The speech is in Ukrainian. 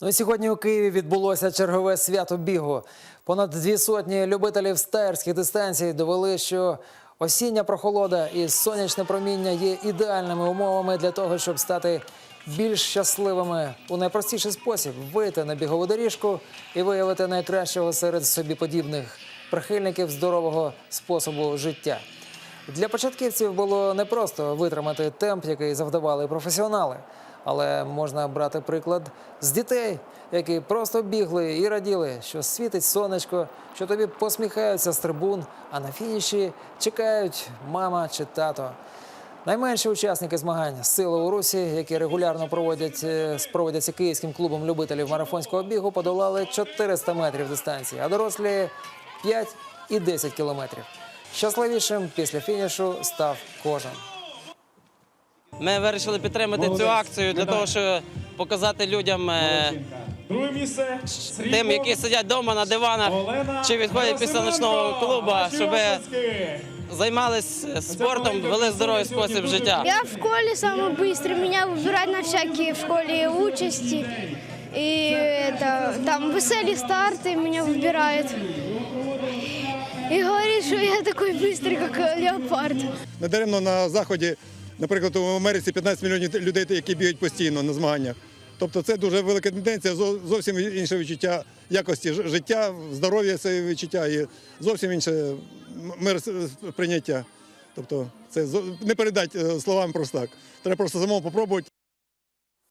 Ну і сьогодні у Києві відбулося чергове свято бігу. Понад дві сотні любителів стаєрських дистанцій довели, що осіння прохолода і сонячне проміння є ідеальними умовами для того, щоб стати більш щасливими у найпростіший спосіб вийти на бігову доріжку і виявити найкращого серед собі подібних прихильників здорового способу життя. Для початківців було непросто витримати темп, який завдавали професіонали. Але можна брати приклад з дітей, які просто бігли і раділи, що світить сонечко, що тобі посміхаються з трибун, а на фініші чекають мама чи тато. Найменші учасники змагань сили у Русі, які регулярно проводять, е, проводяться київським клубом любителів марафонського бігу, подолали 400 метрів дистанції, а дорослі 5 і 10 кілометрів. Щасливішим після фінішу став кожен. Ми вирішили підтримати Молодець. цю акцію для Медаль. того, щоб показати людям, е, Друге місце тим, які сидять вдома на диванах Олена чи відходять після ночного клубу, щоб Герасименко. займалися спортом, вели здоровий спосіб життя. Я в школе самый быстрый, меня выбирают на всякие в школе участи. И это, там веселі старты меня выбирают. И говорит, что я такой быстрый, как леопард. Недаремно на заході, наприклад, у Америці 15 мільйонів людей, які бігають постійно на змаганнях. Тобто це дуже велика тенденція, зовсім інше відчуття якості життя, здоров'я це відчуття і зовсім інше мир прийняття. Тобто це не передати е, словами просто так. Треба просто самому попробувати.